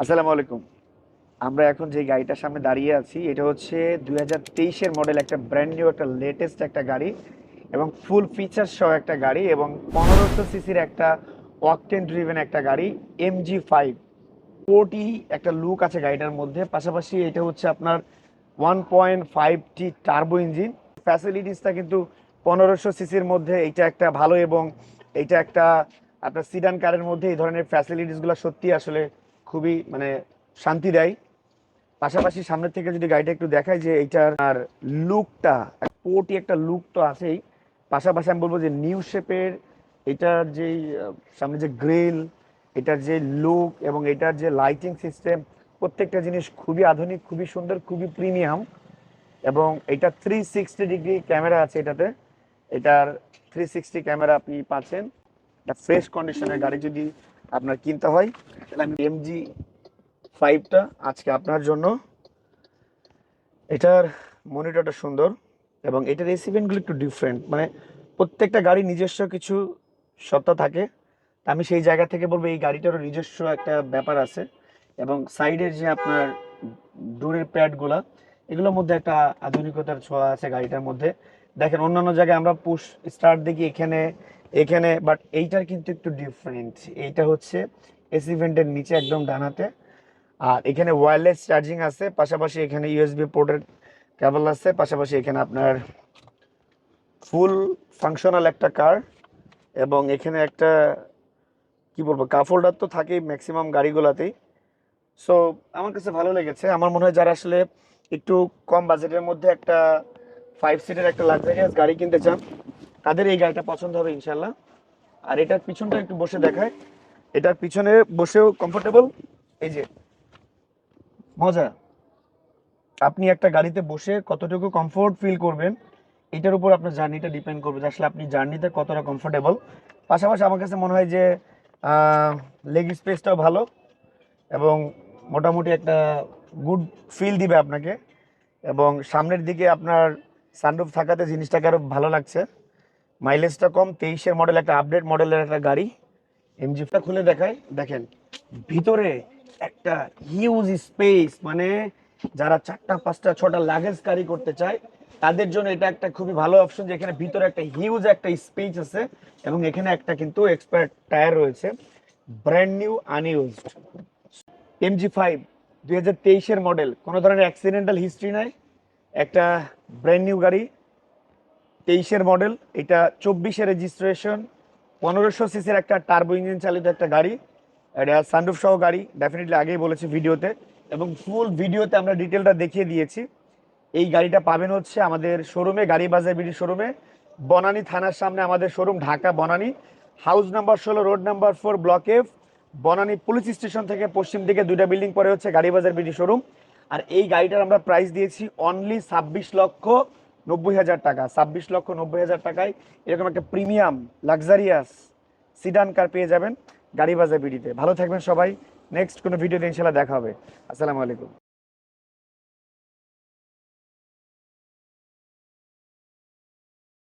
আসসালামু আলাইকুম। আমরা এখন যে গাড়িটার সামনে দাঁড়িয়ে আছি, এটা হচ্ছে দুই হাজার তেইশের মডেল একটা ব্র্যান্ড নিউ একটা লেটেস্ট একটা গাড়ি এবং ফুল ফিচার সহ একটা গাড়ি এবং পনেরোশো সিসির একটা অকটেন ড্রিভেন একটা গাড়ি এমজি ফাইভ ফোরটি একটা লুক আছে গাড়িটার মধ্যে, পাশাপাশি এটা হচ্ছে আপনার one point five T turbo engine ফ্যাসিলিটিসটা কিন্তু পনেরোশো সিসির মধ্যে, এইটা একটা ভালো এবং এইটা একটা আপনার সিডান কারের মধ্যে এই ধরনের ফ্যাসিলিটিসগুলো সত্যি আসলে খুবই মানে শান্তি দেয়। পাশাপাশি সামনের থেকে যদি গাড়িটা একটু দেখায় যে এইটার আর লুকটা পোর্টি একটা লুক তো আছেই। পাশাপাশি আমি বলব যে নিউ শেপের এটার আহ, সামনে যে গ্রিল এটার যে লুক এবং এটার যে লাইটিং সিস্টেম প্রত্যেকটা জিনিস খুবই আধুনিক খুবই সুন্দর খুবই প্রিমিয়াম এবং এটা থ্রি সিক্সটি ডিগ্রি ক্যামেরা আছে এটাতে। এটার থ্রি সিক্সটি ক্যামেরা আপনি পাচ্ছেন। এটা ফ্রেশ কন্ডিশনের গাড়ি যদি আপনার কিনতে হয়। তাহলে আমি এমজি ফাইভটা আজকে আপনার জন্য। এটার মনিটরটা সুন্দর এবং এটার এসিভেন্টগুলো একটু ডিফারেন্ট মানে প্রত্যেকটা গাড়ি নিজস্ব কিছু সত্তা থাকে। আমি সেই জায়গা থেকে বলব, এই গাড়িটারও নিজস্ব একটা ব্যাপার আছে এবং সাইডের যে আপনার ডোরের প্যাডগুলা, এগুলোর মধ্যে একটা আধুনিকতার ছোঁয়া আছে গাড়িটার মধ্যে। দেখেন অন্যান্য জায়গায় আমরা পুশ স্টার্ট দেখি, এখানে এখানে বাট এইটার কিন্তু একটু ডিফারেন্ট এইটা হচ্ছে এসি ভেন্টের নিচে একদম ডানাতে। আর এখানে ওয়্যারলেস চার্জিং আছে, পাশাপাশি এখানে ইউএসবি পোর্টের কেবল আছে, পাশাপাশি এখানে আপনার ফুল ফাংশনাল একটা কার এবং এখানে একটা, কি বলব কাপ হোল্ডার তো থাকেই ম্যাক্সিমাম গাড়িগুলোতেই। সো আমার কাছে ভালো লেগেছে। আমার মনে হয় যারা আসলে একটু কম বাজেটের মধ্যে একটা ফাইভ সিটের একটা লাক্সারিয়াস গাড়ি কিনতে চান তাদের এই গাড়িটা পছন্দ হবে ইনশাল্লাহ আর এটার পিছনটা একটু বসে দেখায় এটার পিছনে বসেও কমফোর্টেবল এই যে, মজা। আপনি একটা গাড়িতে বসে কতটুকু কমফোর্ট ফিল করবেন, এটার উপর আপনার জার্নিটা ডিপেন্ড করবে আসলে আপনি জার্নিতে কতটা কমফোর্টেবল পাশাপাশি আমার কাছে মনে হয় যে লেগ স্পেসটাও ভালো এবং মোটামুটি একটা গুড ফিল দিবে আপনাকে। এবং সামনের দিকে আপনার সানরুফ থাকাতে জিনিসটাকে আরও ভালো লাগছে। মাইলেজটা কম, তেইশের মডেল একটা আপডেট মডেলের একটা গাড়ি। এমজিটা খুলে দেখায় দেখেন, ভিতরে একটা হিউজ স্পেস মানে যারা চারটা, পাঁচটা, ছটা লাগেজ ক্যারি করতে চায়, তাদের জন্য এটা একটা খুবই ভালো অপশন যে এখানে ভিতরে একটা হিউজ একটা স্পেস আছে, এবং এখানে একটা কিন্তু এক্সপায়ার টায়ার রয়েছে। Brand new unused MG five দুই হাজার তেইশের মডেল কোনো ধরনের অ্যাক্সিডেন্টাল হিস্ট্রি নাই। একটা ব্র্যান্ড নিউ গাড়ি। তেইশের মডেল, এটা চব্বিশের রেজিস্ট্রেশন পনেরোশো সিসির একটা টার্বো ইঞ্জিন চালিত একটা গাড়ি, এটা সানরুফ সহ গাড়ি ডেফিনেটলি আগেই বলেছি ভিডিওতে, এবং ফুল ভিডিওতে আমরা ডিটেলটা দেখিয়ে দিয়েছি। এই গাড়িটা পাবেন হচ্ছে আমাদের শোরুমে গাড়ি বাজার বিডি শোরুমে বনানী থানার সামনে আমাদের showroom Dhaka Banani. House number ষোলো road number four block F Banani police station থেকে পশ্চিম দিকে দুইটা বিল্ডিং পরে হচ্ছে গাড়ি বাজার বিডি শোরুম আর এই গাড়িটার আমরা প্রাইস দিয়েছি অনলি ছাব্বিশ লক্ষ নব্বই হাজার টাকা, ছাব্বিশ লক্ষ নব্বই হাজার টাকায় এরকম একটা প্রিমিয়াম লাক্সারিয়াস সিডান কার পেয়ে যাবেন গাড়ি বাজার বিডিতে। ভালো থাকবেন সবাই। নেক্সট কোনো ভিডিওতে ইনশাল্লাহ দেখা হবে। আসসালামু আলাইকুম।